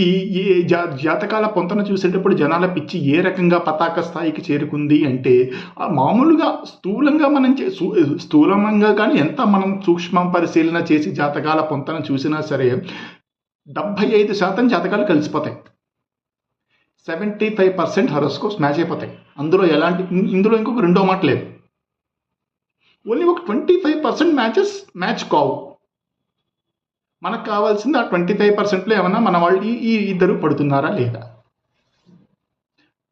ఏ జాతకాల పొంతన చూసేటప్పుడు జనాల పిచ్చి ఏ రకంగా పతాక స్థాయికి చేరుకుంది అంటే ఆ మామూలుగా స్థూలంగా మనం స్థూలంగా కానీ ఎంత మనం సూక్ష్మ పరిశీలన చేసి జాతకాల పొంతన చూసినా సరే డెబ్భై ఐదు శాతం జాతకాలు కలిసిపోతాయి. Seventy five percent horoscopes match అయిపోతాయి. అందులో ఎలాంటి ఇందులో ఇంకొక రెండో మాట లేదు. ఓన్లీ ఒక twenty five percent matches match కావు. మనకు కావాల్సింది ఆ ట్వంటీ ఫైవ్ పర్సెంట్లో ఏమన్నా మన వాళ్ళు ఈ ఇద్దరు పడుతున్నారా లేదా?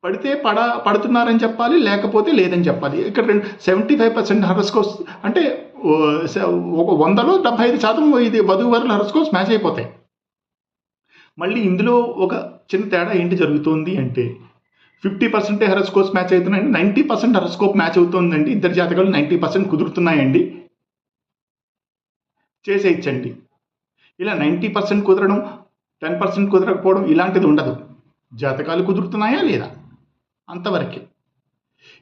పడితే పడ పడుతున్నారని చెప్పాలి లేకపోతే లేదని చెప్పాలి. ఇక్కడ రెండు సెవెంటీ ఫైవ్ పర్సెంట్ హరస్కోస్ అంటే ఒక వందలో డెబ్బై ఐదు శాతం ఇది వధువు వరుల హరస్కోస్ మ్యాచ్ అయిపోతాయి. మళ్ళీ ఇందులో ఒక చిన్న తేడా ఏంటి జరుగుతుంది అంటే ఫిఫ్టీ పర్సెంటే హరస్కోప్స్ మ్యాచ్ అవుతున్నాయండి నైంటీ పర్సెంట్ హరస్కోప్ మ్యాచ్ అవుతుందండి ఇద్దరు జాతకాలు నైంటీ పర్సెంట్ కుదురుతున్నాయండి. చేసేయచ్చండి. ఇలా నైంటీ పర్సెంట్ కుదరడం టెన్ పర్సెంట్ కుదరకపోవడం ఇలాంటిది ఉండదు. జాతకాలు కుదురుతున్నాయా లేదా? అంతవరకే.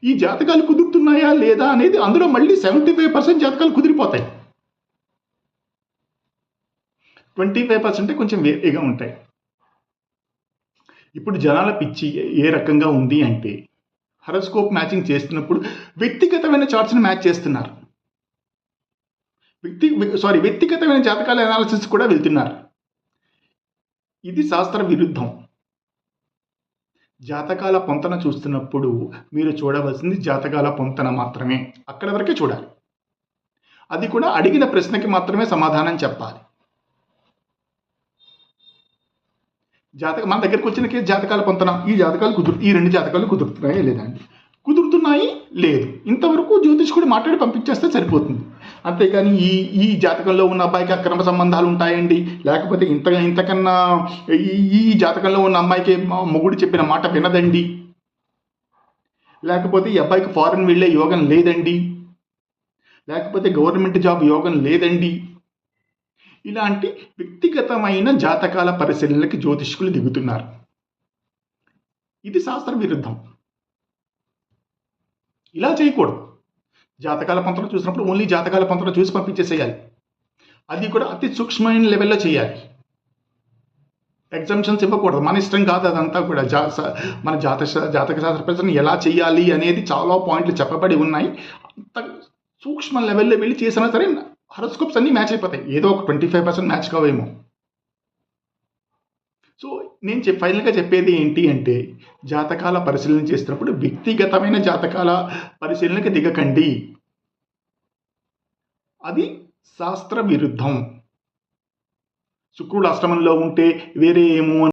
ఈ జాతకాలు కుదురుతున్నాయా లేదా అనేది అందులో మళ్ళీ సెవెంటీ ఫైవ్ పర్సెంట్ జాతకాలు కుదిరిపోతాయి. ట్వంటీ ఫైవ్ పర్సెంటే కొంచెం వేరేగా ఉంటాయి. ఇప్పుడు జనాల పిచ్చి ఏ రకంగా ఉంది అంటే హరస్కోప్ మ్యాచింగ్ చేస్తున్నప్పుడు వ్యక్తిగతమైన చార్ట్స్ని మ్యాచ్ చేస్తున్నారు. వ్యక్తి సారీ వ్యక్తిగతమైన జాతకాల అనాలిసిస్ కూడా వెళ్తున్నారు. ఇది శాస్త్ర విరుద్ధం. జాతకాల పొంతన చూస్తున్నప్పుడు మీరు చూడవలసింది జాతకాల పొంతన మాత్రమే. అక్కడ వరకే చూడాలి. అది కూడా అడిగిన ప్రశ్నకి మాత్రమే సమాధానం చెప్పాలి. జాతక మన దగ్గరికి వచ్చిన కేసు జాతకాల పొంతన? ఈ జాతకాలు కుదురు ఈ రెండు జాతకాలు కుదురుతున్నాయా లేదండి కుదురుతున్నాయి లేదు. ఇంతవరకు జ్యోతిష్కుడు మాట్లాడి పంపించేస్తే సరిపోతుంది. అంతేకాని ఈ ఈ జాతకంలో ఉన్న అబ్బాయికి అక్రమ సంబంధాలు ఉంటాయండి. లేకపోతే ఇంత ఇంతకన్నా ఈ ఈ జాతకంలో ఉన్న అమ్మాయికి మా మొగుడు చెప్పిన మాట వినదండి. లేకపోతే ఈ అబ్బాయికి ఫారెన్ వెళ్ళే యోగం లేదండి. లేకపోతే గవర్నమెంట్ జాబ్ యోగం లేదండి. ఇలాంటి వ్యక్తిగతమైన జాతకాల పరిశీలనలకి జ్యోతిష్కులు దిగుతున్నారు. ఇది శాస్త్ర విరుద్ధం ఇలా చేయకూడదు. జాతకాల పంతలు చూసినప్పుడు ఓన్లీ జాతకాల పంతలు చూసి పంపించేసేయాలి. అది కూడా అతి సూక్ష్మమైన లెవెల్లో చేయాలి. ఎగ్జామ్షన్స్ ఇవ్వకూడదు. మన ఇష్టం కాదు అదంతా కూడా. జా మన జాత జాతక శాస్త్ర ప్రశ్న ఎలా చేయాలి అనేది చాలా పాయింట్లు చెప్పబడి ఉన్నాయి. అంత సూక్ష్మ లెవెల్లో వెళ్ళి చేసినా సరే హరోస్కోప్స్ అన్నీ మ్యాచ్ అయిపోతాయి. ఏదో ఒక ట్వంటీ ఫైవ్ పర్సెంట్ మ్యాచ్ కావేమో. సో నేను చెప్ ఫైనల్గా చెప్పేది ఏంటి అంటే జాతకాల పరిశీలన చేసినప్పుడు వ్యక్తిగతమైన జాతకాల పరిశీలనకి దిగకండి. అది శాస్త్ర విరుద్ధం శుక్రుడు అష్టమంలో ఉంటే వేరే ఏమో